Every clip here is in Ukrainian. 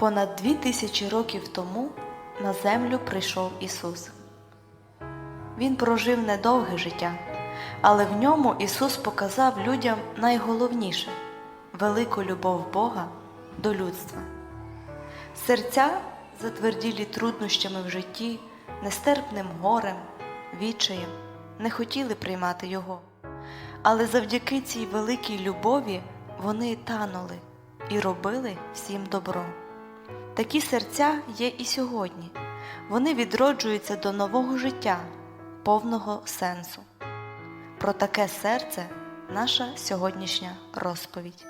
Понад дві тисячі років тому на землю прийшов Ісус. Він прожив недовге життя, але в ньому Ісус показав людям найголовніше велику любов Бога до людства. Серця, затверділі труднощами в житті, нестерпним горем, відчаєм, не хотіли приймати Його. Але завдяки цій великій любові вони танули і робили всім добро. Такі серця є і сьогодні. Вони відроджуються до нового життя, повного сенсу. Про таке серце наша сьогоднішня розповідь.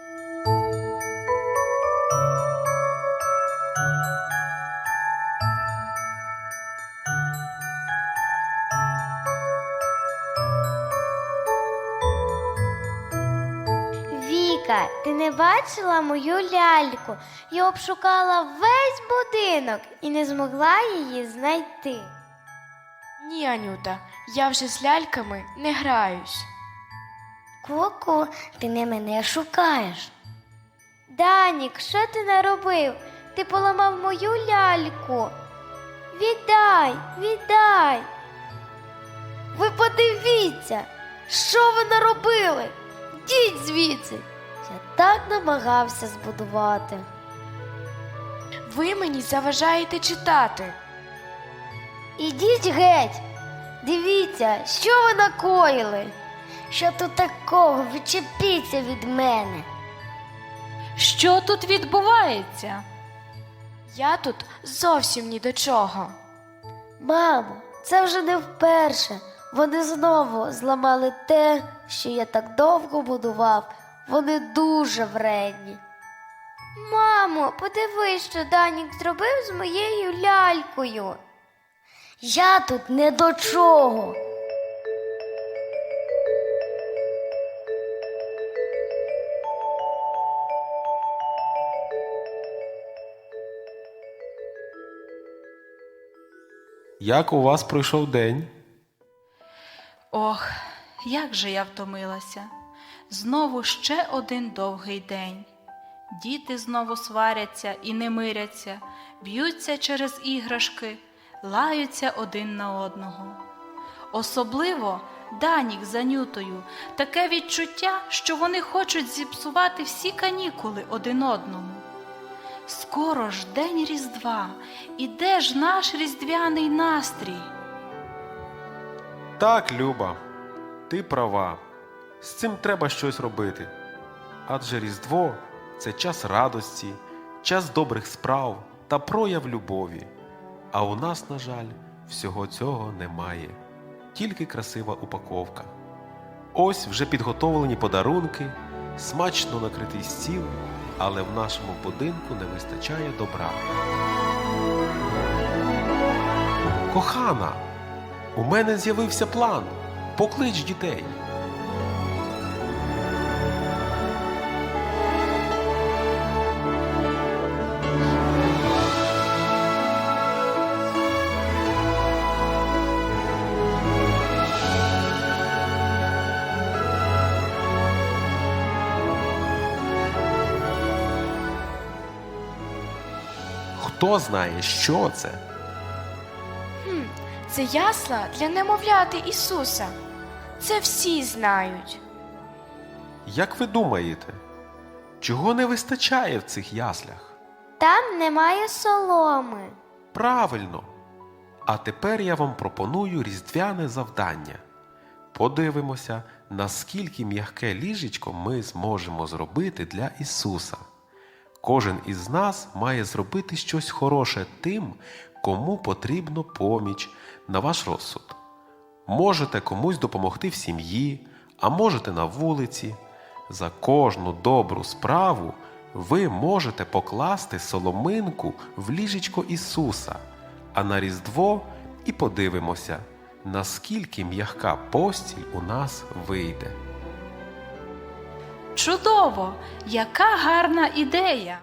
Ти не бачила мою ляльку? Я обшукала весь будинок і не змогла її знайти. Ні, Анюта, я вже з ляльками не граюсь. Ку-ку, ти не мене шукаєш. Данік, що ти наробив? Ти поламав мою ляльку. Віддай, віддай. Ви подивіться, що ви наробили? Йдіть звідси. Я так намагався збудувати. Ви мені заважаєте читати. Ідіть геть. Дивіться, що ви накоїли. Що тут такого? Відчепіться від мене. Що тут відбувається? Я тут зовсім ні до чого. Мамо, це вже не вперше. Вони знову зламали те, що я так довго будував. Вони дуже вредні. Мамо, подивись, що Данік зробив з моєю лялькою. Я тут не до чого. Як у вас пройшов день? Ох, як же я втомилася. Знову ще один довгий день. Діти знову сваряться і не миряться, б'ються через іграшки, лаються один на одного. Особливо Данік з Анютою таке відчуття, що вони хочуть зіпсувати всі канікули один одному. Скоро ж день Різдва, і де ж наш різдвяний настрій? Так, Люба, ти права. З цим треба щось робити. Адже Різдво це час радості, час добрих справ та прояв любові. А у нас, на жаль, всього цього немає, тільки красива упаковка. Ось вже підготовлені подарунки, смачно накритий стіл, але в нашому будинку не вистачає добра. Кохана, у мене з'явився план. Поклич дітей. Хто знає, що це? Хм, це ясла для немовляти Ісуса. Це всі знають. Як ви думаєте, чого не вистачає в цих яслях? Там немає соломи. Правильно. А тепер я вам пропоную різдвяне завдання. Подивимося, наскільки м'яке ліжечко ми зможемо зробити для Ісуса. Кожен із нас має зробити щось хороше тим, кому потрібно поміч на ваш розсуд. Можете комусь допомогти в сім'ї, а можете на вулиці. За кожну добру справу ви можете покласти соломинку в ліжечко Ісуса, а на Різдво і подивимося, наскільки м'яка постіль у нас вийде. Чудово! Яка гарна ідея!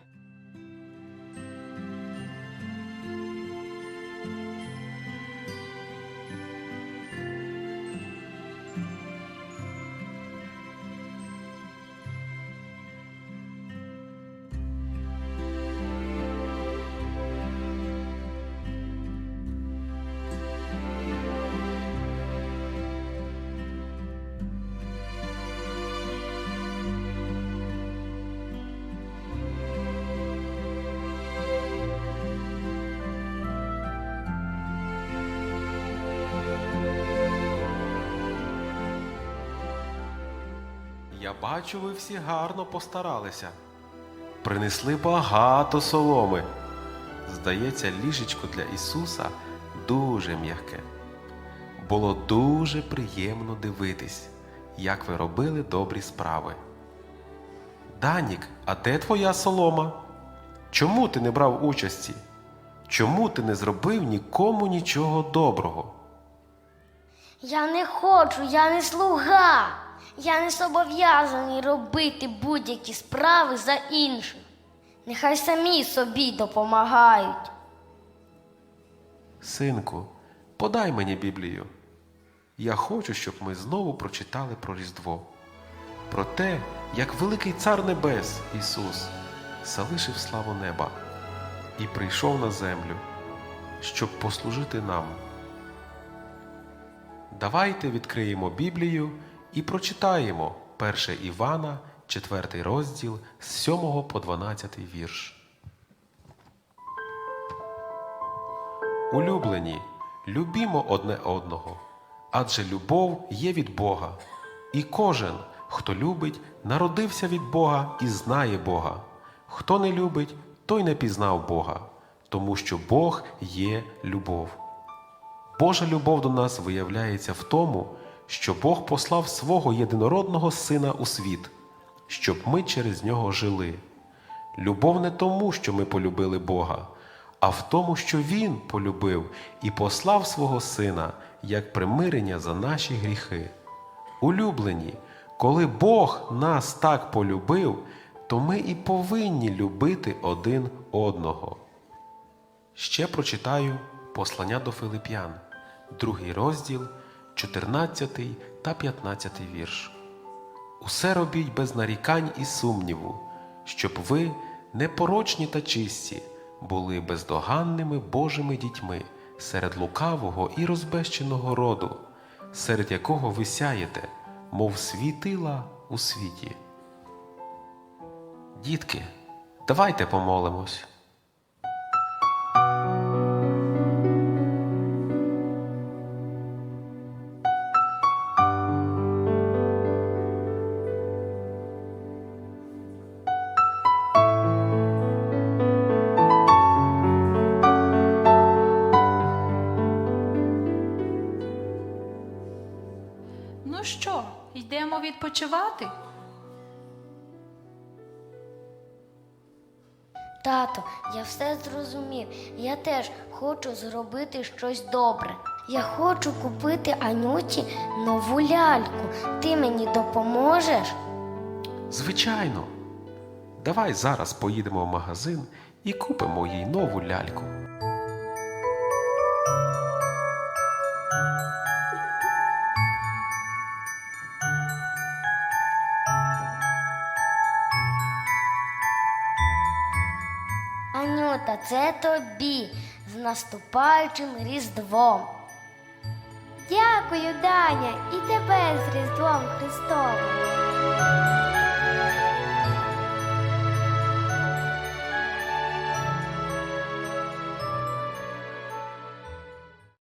Я бачу, ви всі гарно постаралися. Принесли багато соломи. Здається, ліжечко для Ісуса дуже м'яке. Було дуже приємно дивитись, як ви робили добрі справи. Данік, а де твоя солома? Чому ти не брав участі? Чому ти не зробив нікому нічого доброго? Я не хочу, я не слуга. Я не зобов'язаний робити будь-які справи за інших. Нехай самі собі допомагають. Синку, подай мені Біблію. Я хочу, щоб ми знову прочитали про Різдво, про те, як великий Цар Небес Ісус залишив славу неба і прийшов на землю, щоб послужити нам. Давайте відкриємо Біблію і прочитаємо 1 Івана, 4 розділ з 7 по 12 вірш. Улюблені, любімо одне одного, адже любов є від Бога, і кожен, хто любить, народився від Бога і знає Бога. Хто не любить, той не пізнав Бога, тому що Бог є любов. Божа любов до нас виявляється в тому, що Бог послав свого єдинородного Сина у світ, щоб ми через нього жили. Любов не тому, що ми полюбили Бога, а в тому, що Він полюбив і послав свого Сина як примирення за наші гріхи. Улюблені, коли Бог нас так полюбив, то ми і повинні любити один одного. Ще прочитаю послання до Филип'ян, другий розділ, 14 та 15 вірш. Усе робіть без нарікань і сумніву, щоб ви, непорочні та чисті, були бездоганними Божими дітьми серед лукавого і розбещеного роду, серед якого ви сяєте, мов світила у світі. Дітки, давайте помолимось. Йдемо відпочивати? Тато, я все зрозумів. Я теж хочу зробити щось добре. Я хочу купити Анюті нову ляльку. Ти мені допоможеш? Звичайно. Давай зараз поїдемо в магазин і купимо їй нову ляльку. Анюта, це тобі з наступаючим Різдвом. Дякую, Даня, і тебе з Різдвом Христовим.